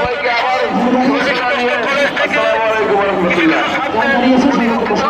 সবাইকে আবার আসসালামু আলাইকুম রহমতুল্লাহ।